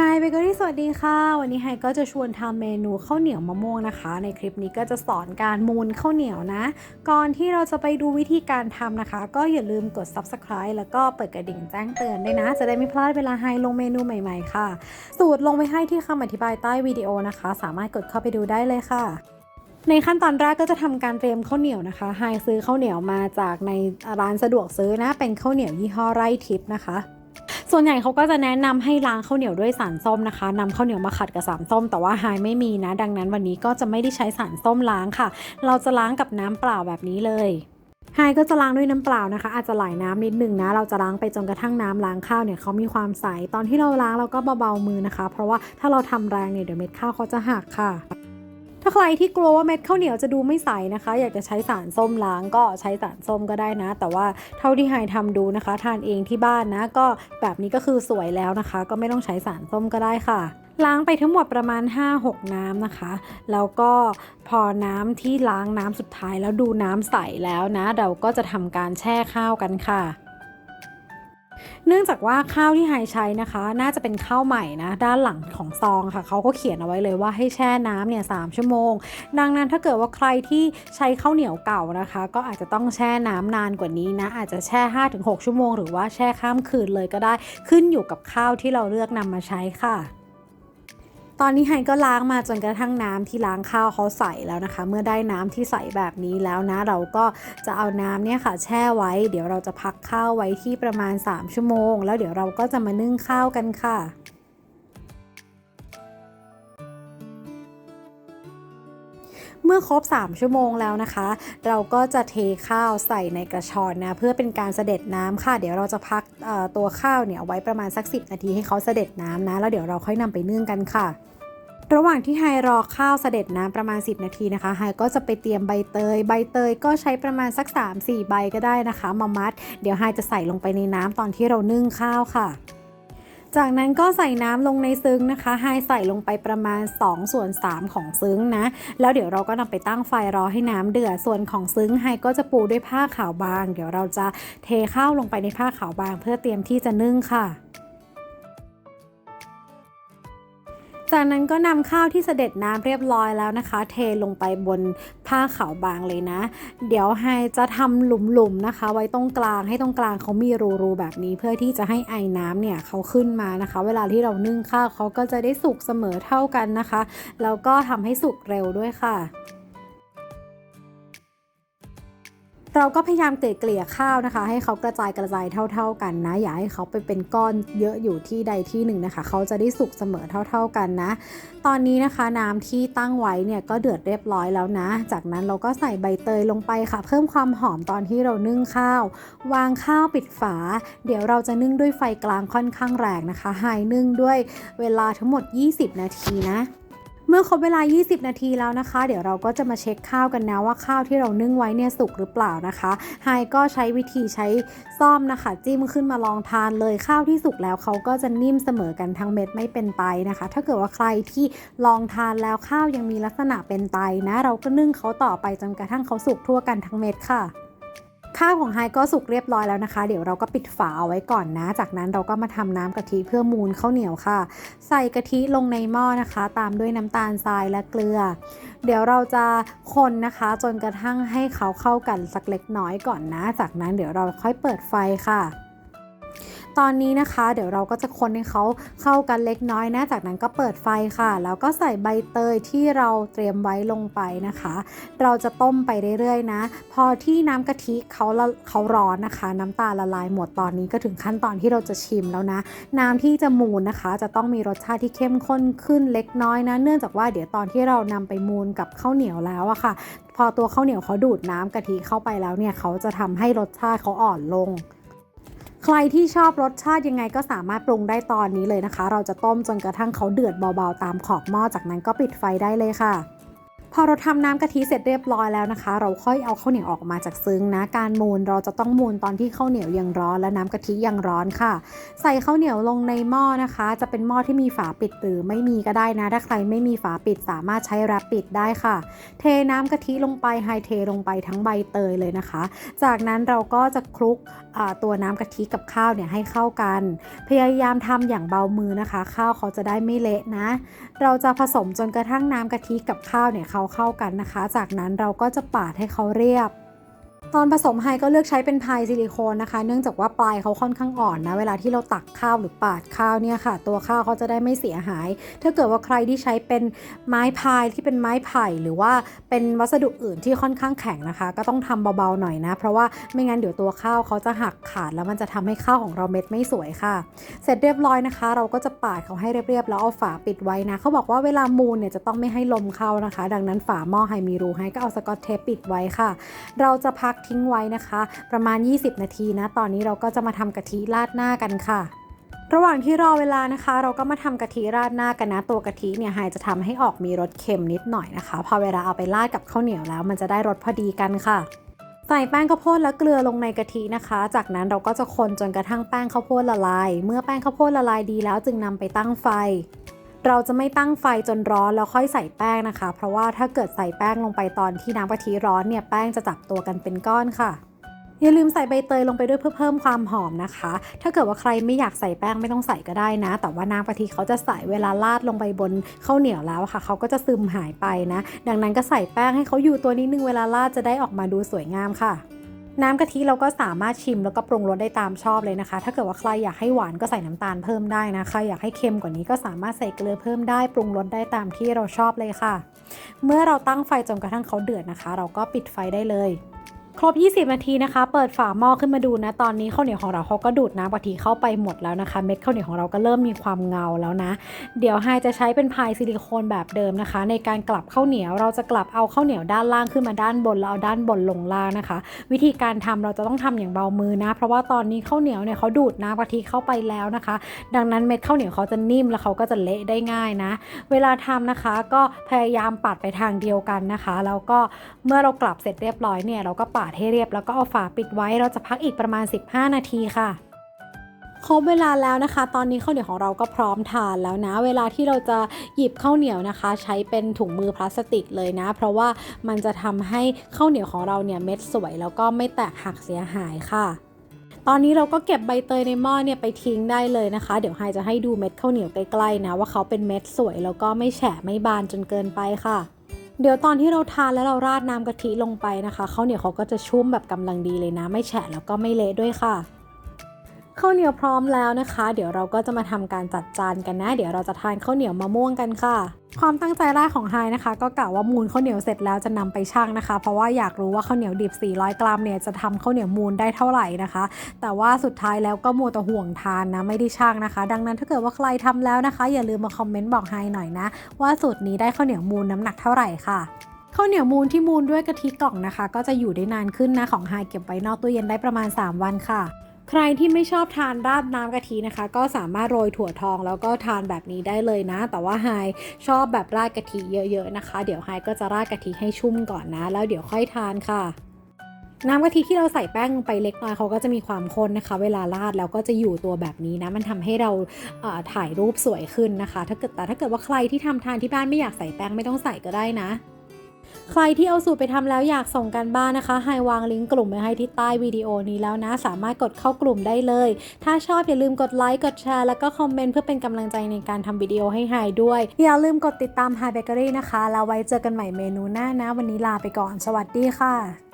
ฮเบเกอรี่สวัสดีค่ะ วันนี้ไฮก็จะชวนทำเมนูข้าวเหนียวมะม่วงนะคะ ในคลิปนี้ก็จะสอนการมูนข้าวเหนียวนะ ก่อนที่เราจะไปดูวิธีการทำนะคะ ก็อย่าลืมกด subscribe แล้วก็เปิดกระดิ่งแจ้งเตือนด้วยนะ จะได้ไม่พลาดเวลาไฮลงเมนูใหม่ๆค่ะ สูตรลงไปให้ที่คำอธิบายใต้วิดีโอนะคะ สามารถกดเข้าไปดูได้เลยค่ะในขั้นตอนแรกก็จะทำการเตรียมข้าวเหนียวนะคะไฮซื้อข้าวเหนียวมาจากในร้านสะดวกซื้อนะ เป็นข้าวเหนียวยี่ห้อไร่ทิพย์นะคะ ส่วนใหญ่เขาก็จะแนะนำให้ล้างข้าวเหนียวด้วยสารส้มนะคะนำข้าวเหนียวมาขัดกับสารส้ม แต่ว่าไฮไม่มีนะ ดังนั้นวันนี้ก็จะไม่ได้ใช้สารส้มล้างค่ะ เราจะล้างกับน้ำเปล่าแบบนี้เลยไฮก็จะล้างด้วยน้ำเปล่านะคะ อาจจะไหลน้ำนิดหนึ่งนะ เราจะล้างไปจนกระทั่งน้ำล้างข้าวเนี่ยเขามีความใส ตอนที่เราล้างเราก็เบาๆมือนะคะ เพราะว่าถ้าเราทำแรงเนี่ยเดี๋ยวเม็ดข้าวเขาจะหักค่ะ ถ้าใครที่กลัวว่าเม็ดข้าวเหนียวจะดูไม่ใสนะคะ อยากจะใช้สารส้มล้างก็ใช้สารส้มก็ได้นะ แต่ว่าเท่าที่ไฮทำดูนะคะ ทานเองที่บ้านนะ ก็แบบนี้ก็คือสวยแล้วนะคะ ก็ไม่ต้องใช้สารส้มก็ได้ค่ะล้างไปทั้งหมดประมาณ 5-6 น้ำนะคะ แล้วก็พอน้ำที่ล้างน้ำสุดท้ายแล้วดูน้ำใสแล้วนะ เราก็จะทำการแช่ข้าวกันค่ะ เนื่องจากว่าข้าวที่ไฮใช้นะคะ น่าจะเป็นข้าวใหม่นะ ด้านหลังของซองค่ะเขาก็เขียนเอาไว้เลยว่าให้แช่น้ำเนี่ยสชั่วโมง ดังนั้นถ้าเกิดว่าใครที่ใช้ข้าวเหนียวเก่านะคะ ก็อาจจะต้องแช่น้ำนานกว่านี้นะ อาจจะแช่ 5-6 ชั่วโมง หรือว่าแช่ข้ามคืนเลยก็ได้ขึ้นอยู่กับข้าวที่เราเลือกนำมาใช้ค่ะ ตอนนี้ไฮก็ล้างมาจนกระทั่งน้ำที่ล้างข้าวเขาใส่แล้วนะคะ เมื่อได้น้ำที่ใสแบบนี้แล้วนะ เราก็จะเอาน้ำเนี่ยค่ะแช่ไว้ เดี๋ยวเราจะพักข้าวไว้ที่ประมาณ 3 ชั่วโมง แล้วเดี๋ยวเราก็จะมานึ่งข้าวกันค่ะ เมื่อครบ 3 ชั่วโมงแล้วนะคะ เราก็จะเทข้าวใส่ในกระชอนนะเพื่อเป็นการเสด็จน้ำค่ะ เดี๋ยวเราจะพักตัวข้าวเนี่ยไว้ประมาณสัก 10 นาทีให้เขาเสด็จน้ำนะแล้วเดี๋ยวเราค่อยนำไปนึ่งกันค่ะระหว่างที่ไฮรอข้าวเสด็จน้ำประมาณ 10 นาทีนะคะไฮก็จะไปเตรียมใบเตย ใบเตยก็ใช้ประมาณสัก 3-4 ใบก็ได้นะคะ มามัด เดี๋ยวไฮจะใส่ลงไปในน้ำตอนที่เรานึ่งข้าวค่ะ จากนั้นก็ใส่น้ำลงในซึ้งนะคะไฮใส่ลงไปประมาณ2ส่วน3ของซึ้งนะ แล้วเดี๋ยวเราก็นำไปตั้งไฟรอให้น้ำเดือด ส่วนของซึ้งไฮก็จะปูด้วยผ้าขาวบาง เดี๋ยวเราจะเทข้าวลงไปในผ้าขาวบาง เพื่อเตรียมที่จะนึ่งค่ะ จากนั้นก็นำข้าวที่เสด็จน้ำเรียบร้อยแล้วนะคะ เทลงไปบนผ้าขาวบางเลยนะ เดี๋ยวไฮจะทำหลุมๆนะคะ ไว้ตรงกลางให้ตรงกลางเขามีรูๆแบบนี้ เพื่อที่จะให้ไอ้น้ำเนี่ยเขาขึ้นมานะคะ เวลาที่เรานึ่งข้าวเขาก็จะได้สุกเสมอเท่ากันนะคะแล้วก็ทำให้สุกเร็วด้วยค่ะ เราก็พยายามเกลี่ยข้าวนะคะ ให้เขากระจายกระจายเท่า ๆกันนะ อย่าให้เขาไปเป็นก้อนเยอะอยู่ที่ใดที่หนึ่งนะคะ เขาจะได้สุกเสมอเท่า ๆกันนะ ตอนนี้นะคะน้ำที่ตั้งไว้เนี่ยก็เดือดเรียบร้อยแล้วนะ จากนั้นเราก็ใส่ใบเตยลงไปค่ะ เพิ่มความหอมตอนที่เรานึ่งข้าว วางข้าวปิดฝา เดี๋ยวเราจะนึ่งด้วยไฟกลางค่อนข้างแรงนะคะไฮนึ่งด้วยเวลาทั้งหมด 20 นาทีนะ เมื่อครบเวลา 20 นาทีแล้วนะคะ เดี๋ยวเราก็จะมาเช็คข้าวกันนะว่าข้าวที่เรานึ่งไว้เนี่ยสุกหรือเปล่านะคะไฮก็ใช้วิธีใช้ซ่อมนะคะ จิ้มขึ้นมาลองทานเลยข้าวที่สุกแล้วเขาก็จะนิ่มเสมอกันทั้งเม็ดไม่เป็นไตนะคะ ถ้าเกิดว่าใครที่ลองทานแล้วข้าวยังมีลักษณะเป็นไตนะ เราก็นึ่งเขาต่อไปจนกระทั่งเขาสุกทั่วกันทั้งเม็ดค่ะ ข้าวของไฮก็สุกเรียบร้อยแล้วนะคะ เดี๋ยวเราก็ปิดฝาเอาไว้ก่อนนะ จากนั้นเราก็มาทำน้ำกะทิเพื่อมูนข้าวเหนียวค่ะ ใส่กะทิลงในหม้อนะคะ ตามด้วยน้ำตาลทรายและเกลือ เดี๋ยวเราจะคนนะคะจนกระทั่งให้เขาเข้ากันสักเล็กน้อยก่อนนะ จากนั้นเดี๋ยวเราค่อยเปิดไฟค่ะ ตอนนี้นะคะ เดี๋ยวเราก็จะคนให้เขาเข้ากันเล็กน้อยนะ จากนั้นก็เปิดไฟค่ะ แล้วก็ใส่ใบเตยที่เราเตรียมไว้ลงไปนะคะ เราจะต้มไปเรื่อยๆนะ พอที่น้ำกะทิเขาเขาร้อนนะคะ น้ำตาลละลายหมดตอนนี้ก็ถึงขั้นตอนที่เราจะชิมแล้วนะ น้ำที่จะมูนนะคะ จะต้องมีรสชาติที่เข้มข้นขึ้นเล็กน้อยนะ เนื่องจากว่าเดี๋ยวตอนที่เรานำไปมูนกับข้าวเหนียวแล้วอะค่ะ พอตัวข้าวเหนียวเขาดูดน้ำกะทิเข้าไปแล้วเนี่ยเขาจะทำให้รสชาติเขาอ่อนลง ใครที่ชอบรสชาติยังไงก็สามารถปรุงได้ตอนนี้เลยนะคะ เราจะต้มจนกระทั่งเขาเดือดเบาๆตามขอบหม้อจากนั้นก็ปิดไฟได้เลยค่ะ พอเราทำน้ำกะทิเสร็จเรียบร้อยแล้วนะคะ เราค่อยเอาข้าวเหนียวออกมาจากซึ้งนะ การมูนเราจะต้องมูนตอนที่ข้าวเหนียวยังร้อน และน้ำกะทิยังร้อนค่ะ ใส่ข้าวเหนียวลงในหม้อนะคะ จะเป็นหม้อที่มีฝาปิดหรือไม่มีก็ได้นะ ถ้าใครไม่มีฝาปิดสามารถใช้แรปปิดได้ค่ะ เทน้ำกะทิลงไปไฮเทลงไปทั้งใบเตยเลยนะคะ จากนั้นเราก็จะคลุกตัวน้ำกะทิกับข้าวเนี่ยให้เข้ากัน พยายามทำอย่างเบามือนะคะ ข้าวเขาจะได้ไม่เละนะ เราจะผสมจนกระทั่งน้ำกะทิกับข้าวเนี่ยเขาเข้ากันนะคะ จากนั้นเราก็จะปาดให้เขาเรียบ ตอนผสมไฮก็เลือกใช้เป็นพายซิลิโคนนะคะ เนื่องจากว่าปลายเขาค่อนข้างอ่อนนะ เวลาที่เราตักข้าวหรือปาดข้าวเนี่ยค่ะ ตัวข้าวเขาจะได้ไม่เสียหาย ถ้าเกิดว่าใครที่ใช้เป็นไม้พายที่เป็นไม้ไผ่หรือว่าเป็นวัสดุอื่นที่ค่อนข้างแข็งนะคะ ก็ต้องทำเบาๆหน่อยนะ เพราะว่าไม่งั้นเดี๋ยวตัวข้าวเขาจะหักขาดแล้วมันจะทำให้ข้าวของเราเม็ดไม่สวยค่ะ เสร็จเรียบร้อยนะคะ เราก็จะปาดเขาให้เรียบๆแล้วเอาฝาปิดไว้นะเขาบอกว่าเวลามูนเนี่ยจะต้องไม่ให้ลมเข้านะคะ ดังนั้นฝาหม้อไฮมีรูให้ก็เอาสกอตเทปปิดไว้ค่ะ เราจะพักทิ้งไว้นะคะ ประมาณ 20 นาทีนะ ตอนนี้เราก็จะมาทำกะทิราดหน้ากันค่ะระหว่างที่รอเวลานะคะ เราก็มาทำกะทิราดหน้ากันนะตัวกะทิเนี่ยไฮจะทำให้ออกมีรสเค็มนิดหน่อยนะคะ พอเวลาเอาไปราดกับข้าวเหนียวแล้ว มันจะได้รสพอดีกันค่ะ ใส่แป้งข้าวโพดและเกลือลงในกะทินะคะ จากนั้นเราก็จะคนจนกระทั่งแป้งข้าวโพดละลาย เมื่อแป้งข้าวโพดละลายดีแล้วจึงนำไปตั้งไฟ เราจะไม่ตั้งไฟจนร้อนแล้วค่อยใส่แป้งนะคะ เพราะว่าถ้าเกิดใส่แป้งลงไปตอนที่น้ำกะทิร้อนเนี่ยแป้งจะจับตัวกันเป็นก้อนค่ะอย่าลืมใส่ใบเตยลงไปด้วยเพื่อเพิ่มความหอมนะคะ ถ้าเกิดว่าใครไม่อยากใส่แป้งไม่ต้องใส่ก็ได้นะ แต่ว่าน้ำกะทิเขาจะใส่เวลาราดลงไปบนข้าวเหนียวแล้วค่ะ เขาก็จะซึมหายไปนะ ดังนั้นก็ใส่แป้งให้เขาอยู่ตัวนิดนึงเวลาราดจะได้ออกมาดูสวยงามค่ะ น้ำกะทิเราก็สามารถชิมแล้วก็ปรุงรสได้ตามชอบเลยนะคะ ถ้าเกิดว่าใครอยากให้หวานก็ใส่น้ำตาลเพิ่มได้นะใครอยากให้เค็มกว่านี้ก็สามารถใส่เกลือเพิ่มได้ปรุงรสได้ตามที่เราชอบเลยค่ะ เมื่อเราตั้งไฟจนกระทั่งเขาเดือดนะคะ เราก็ปิดไฟได้เลย ครบ 20 นาทีนะคะ เปิดฝาหม้อขึ้นมาดูนะ ตอนนี้ข้าวเหนียวของเราเขาก็ดูดน้ำกะทิเข้าไปหมดแล้วนะคะ เม็ดข้าวเหนียวของเราก็เริ่มมีความเงาแล้วนะ เดี๋ยวไฮจะใช้เป็นพายซิลิโคนแบบเดิมนะคะ ในการกลับข้าวเหนียว เราจะกลับเอาข้าวเหนียวด้านล่างขึ้นมาด้านบนแล้วเอาด้านบนลงล่างนะคะ วิธีการทำเราจะต้องทำอย่างเบามือนะ เพราะว่าตอนนี้ข้าวเหนียวเนี่ยเขาดูดน้ำกะทิเข้าไปแล้วนะคะ ดังนั้นเม็ดข้าวเหนียวเขาจะนิ่มแล้วเขาก็จะเละได้ง่ายนะ เวลาทำนะคะก็พยายามปัดไปทางเดียวกันนะคะ แล้วก็เมื่อเรากลับเสร็จเรียบร้อยเนี่ยเราก็ปัดาดให้เรียบแล้วก็เอาฝาปิดไว้ เราจะพักอีกประมาณ 15 นาทีค่ะครบเวลาแล้วนะคะ ตอนนี้ข้าวเหนียวของเราก็พร้อมทานแล้วนะ เวลาที่เราจะหยิบข้าวเหนียวนะคะ ใช้เป็นถุงมือพลาสติกเลยนะ เพราะว่ามันจะทำให้ข้าวเหนียวของเราเนี่ยเม็ดสวย แล้วก็ไม่แตกหักเสียหายค่ะ ตอนนี้เราก็เก็บใบเตยในหม้อเนี่ยไปทิ้งได้เลยนะคะ เดี๋ยวไฮจะให้ดูเม็ดข้าวเหนียวใกล้ๆนะ ว่าเขาเป็นเม็ดสวยแล้วก็ไม่แฉะไม่บานจนเกินไปค่ะ เดี๋ยวตอนที่เราทานแล้วเราราดน้ำกะทิลงไปนะคะข้าวเหนียวเขาก็จะชุ่มแบบกำลังดีเลยนะ ไม่แฉะแล้วก็ไม่เละด้วยค่ะ ข้าวเหนียวพร้อมแล้วนะคะ เดี๋ยวเราก็จะมาทำการจัดจานกันนะ เดี๋ยวเราจะทานข้าวเหนียวมะม่วงกันค่ะ ความตั้งใจแรกของไฮนะคะ ก็กะว่ามูลข้าวเหนียวเสร็จแล้วจะนำไปชั่งนะคะ เพราะว่าอยากรู้ว่าข้าวเหนียวดิบ 400 กรัมเนี่ยจะทำข้าวเหนียวมูลได้เท่าไหร่นะคะ แต่ว่าสุดท้ายแล้วก็มัวแต่ห่วงทานนะไม่ได้ชั่งนะคะ ดังนั้นถ้าเกิดว่าใครทำแล้วนะคะ อย่าลืมมาคอมเมนต์บอกไฮหน่อยนะว่าสูตรนี้ได้ข้าวเหนียวมูลน้ำหนักเท่าไหร่ค่ะข้าวเหนียวมูลที่มูลด้วยกะทิกล่องนะคะ ก็จะอยู่ได้นานขึ้นนะของไฮเก็บไว้นอกตู้เย็นได้ประมาณ 3 วันค่ะ ใครที่ไม่ชอบทานราดน้ำกะทินะคะ ก็สามารถโรยถั่วทองแล้วก็ทานแบบนี้ได้เลยนะ แต่ว่าไฮชอบแบบราดกะทิเยอะๆนะคะ เดี๋ยวไฮก็จะราดกะทิให้ชุ่มก่อนนะ แล้วเดี๋ยวค่อยทานค่ะน้ำกะทิที่เราใส่แป้งไปเล็กน้อยเขาก็จะมีความข้นนะคะ เวลาราดแล้วก็จะอยู่ตัวแบบนี้นะ มันทำให้เราเอ่อถ่ายรูปสวยขึ้นนะคะ ถ้าเกิดแต่ถ้าเกิดว่าใครที่ทำทานที่บ้านไม่อยากใส่แป้งไม่ต้องใส่ก็ได้นะ ใครที่เอาสูตรไปทำแล้วอยากส่งกันบ้านนะคะไฮวางลิงก์กลุ่มไว้ให้ที่ใต้วิดีโอนี้แล้วนะ สามารถกดเข้ากลุ่มได้เลย ถ้าชอบอย่าลืมกดไลค์กดแชร์แล้วก็คอมเมนต์เพื่อเป็นกำลังใจในการทำวิดีโอให้ไฮด้วย อย่าลืมกดติดตามไฮเบเกอรี่นะคะแล้วไว้เจอกันใหม่เมนูหน้านะ วันนี้ลาไปก่อน สวัสดีค่ะ